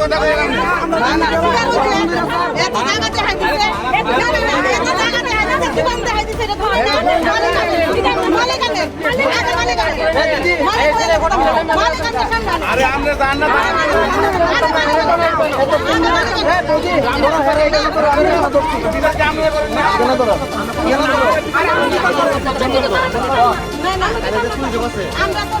কথা বললাম না। না আরে আমরা জান না আমরা তো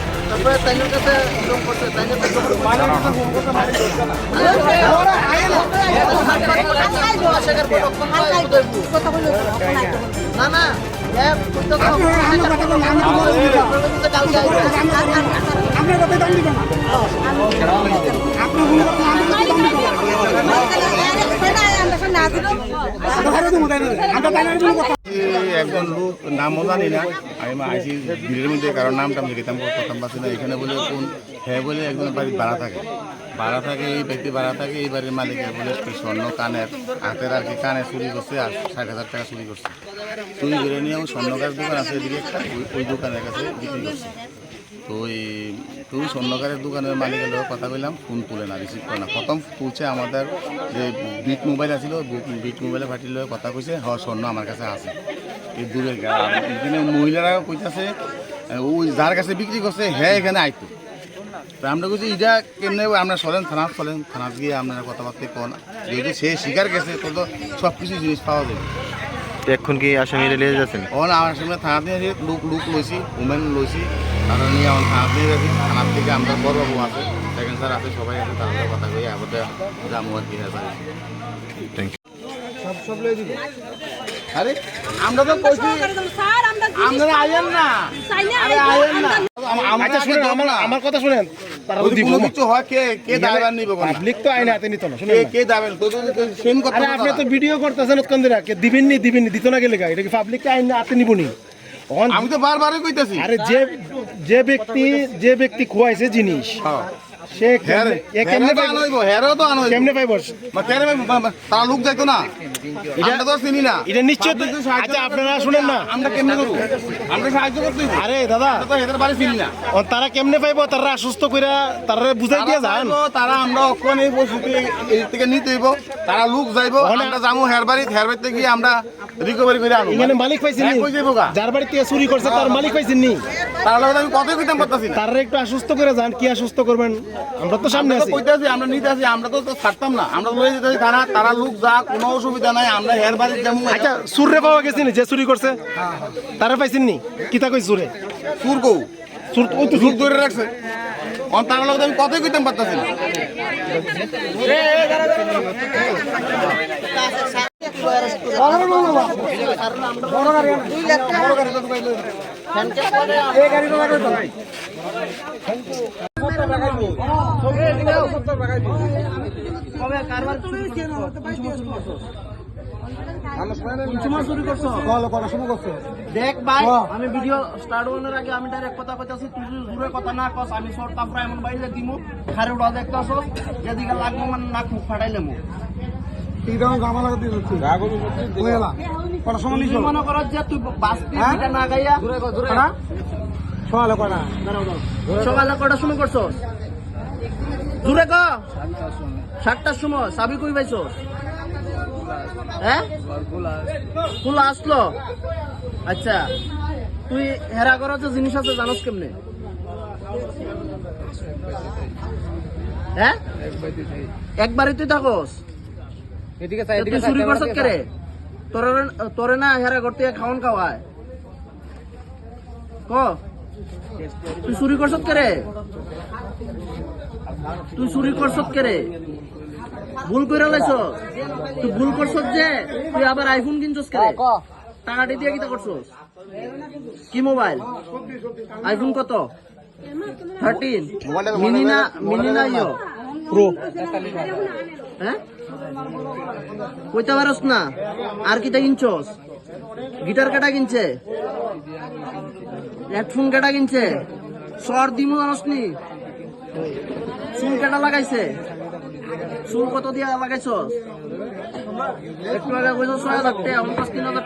খুব দোকানটা মালিক দোকানের মালিক না। না এই একজন লোক? নামও জানি না। আমি আইসি ভিড়ের মধ্যে কারোর নামটা আমি লিখিতাম প্রথম পাচ্ছি না এখানে বলে কোন হ্যাঁ বলে একজন বাড়ি ভাড়া থাকে। ভাড়া থাকে, এই ব্যক্তি ভাড়া থাকে, এই বাড়ির মালিকের বলে স্বর্ণ কানের হাতের আর কি কানে চুরি করছে আর ষাট হাজার টাকা চুরি করছে। চুরি করে নিয়ে স্বর্ণকার দোকান আছে এদিকে একটা ওই দোকানের কাছে বিক্রি করছে। তো ওই তুই স্বর্ণকারের দোকানের মালিকের লোক কথা বললাম ফোন তুলে না রিসিভ করে না। প্রথম তুলছে আমাদের যে বিট মোবাইল আছিল বিট মোবাইলে ফাটির লোক কথা কইছে হ স্বর্ণ আমার কাছে আছে। এই দূরের এখানে মহিলারা কইতাছে ওই যার কাছে বিক্রি করছে হ্যাঁ এখানে আইতো। তো আমরা বলছি এটা কেমনে আমরা চলেন থানা চলেন থানা গিয়ে আপনারা কথাবার্তা কন। যেহেতু সে শিকার গেছে তো তো সব কিছু জিনিস পাওয়া যাবে। এখন কি আসামিরা লিয়ে যাচ্ছেন? ওন আমার সামনে থানাতে লোক লোক লইছি উমেন লইছি। কারণ আমার থানাতে থানার থেকে আমরা বড়বাবু আছে। সেকেন্ড স্যার আছে সবাই আছে তার কথা কই আবার আর কি থ্যাংক ইউ আরে আমরা তো কইছি স্যার আমরা আপনারা আইয়েন না। আরে আইয়েন না। আচ্ছা শুনেন আমার আমার কথা শুনেন। তারা যদি কোনো কিছু হয় কে কে দায়ভার নিবে কোন তো আইনে হাতে নিত না শুনেন কে না। কে দাবেন তো সেম কথা আরে আপনি তো ভিডিও করতেছেন দিবেন নি দিবেন নি দিত না গেলে গা এটা কি পাবলিক আইনে হাতে নিবনি? আমি তো বারবারই কইতাছি। আরে যে যে ব্যক্তি যে ব্যক্তি খোয়াইছে জিনিস হ্যাঁ। সে হ্যাঁ কেমনে- এ কেমনে পাইব? আনইব হ্যারও তো আনইব। কেমনে পাইব? মা কেন তারা লোক যাইতো না। আমরা তো চিনি না। এটা নিশ্চয় আচ্ছা আপনারা শুনেন না। আমরা কেমনে করব? আমরা সাহায্য করতে আরে দাদা। তো বাড়ি চিনি না। ও তারা কেমনে পাইব? তারা সুস্থ কইরা তারা বুঝাই দিয়ে যান। তারা আমরা অক্ষণ এই পরিস্থিতি এই থেকে নিতে হইব। তারা লোক যাইবো। আমরা যাব হের বাড়ি হের বাড়িতে গিয়ে আমরা রিকভারি করে আনব। এখানে মালিক পাইছেন নি? এক হয়ে। যার বাড়ি থেকে চুরি করছে তার মালিক পাইছেন নি? তার লগে আমি কতই কইতাম পারতাছি তারা একটু আশ্বস্ত করে যান কি আশ্বস্ত করবেন? আমরা তো সামনে আছি। কইতাছি আমরা নিতে আসি আমরা তো তো ছাড়তাম না। আমরা লয়ে যেতে থানা তারা লোক যা কোনো অসুবিধা নাই আমরা হের বাড়ি যাব আচ্ছা সুরে পাওয়া গেছে নি যে চুরি করছে? তারা পাইছেন নি? কিতা কই সুরে? সুর কৌ সুর ওই তো সুর ধরে রাখছে। অন তার লগে আমি কতই কইতাম পারতাছি না। দেখ ভাই আমি ভিডিও স্টার্ট হওয়ার আগে আমি ডাইরেক্ট কথা কইতাছি তুই দূরে কথা না কস আমি শর্ট তারপরে এমন বাইরে দিমু খারে উড়া দেখতাছ যেদিকে লাগবো মানে নাক মুখ ফাটাইলে মু তুই মনে করছ যে তুই বাস্তি না গাইয়া সকালে কটা? সময় করছস? দূরে ক? সাতটার সময় সাবি কই পাইছস? হ্যাঁ? খোলা আসলো। আচ্ছা তুই হেরা করার যে জিনিস আছে জানোস কেমনে? হ্যাঁ? একবারই তুই থাকস। তা তুই চুরি করছ কেরে তোরে তোরে না হেরা করতে খাওয়ান খাওয়ায় ক? তুই চুরি করছত কে রে তুই চুরি করছত কে রে ভুল করে লাইছ? তুই ভুল করছত যে তুই আবার আইফোন কিনছস কে রে টাকা দিয়ে কিটা করছস? কি মোবাইল? আইফোন কত? থার্টিন মিনি না মিনি না ইয়ো? প্রো হ্যাঁ? কইতে পারস না? আর কিটা কিনছস? গিটার কাটা কিনছে? হেডফোন কাটা কিনছে? সর দিমু জানসনি? চুল কাটা লাগাইছে। চুল কত দিয়া লাগাইছ একটু আগে কইছো ছয় টাকা আমার কাছে তিন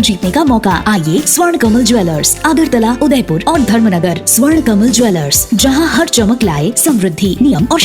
जीतने का मौका। आइए स्वर्ण कमल ज्वेलर्स, अगरतला, उदयपुर और धर्मनगर। स्वर्ण कमल ज्वेलर्स, जहाँ हर चमक लाए समृद्धि, नियम और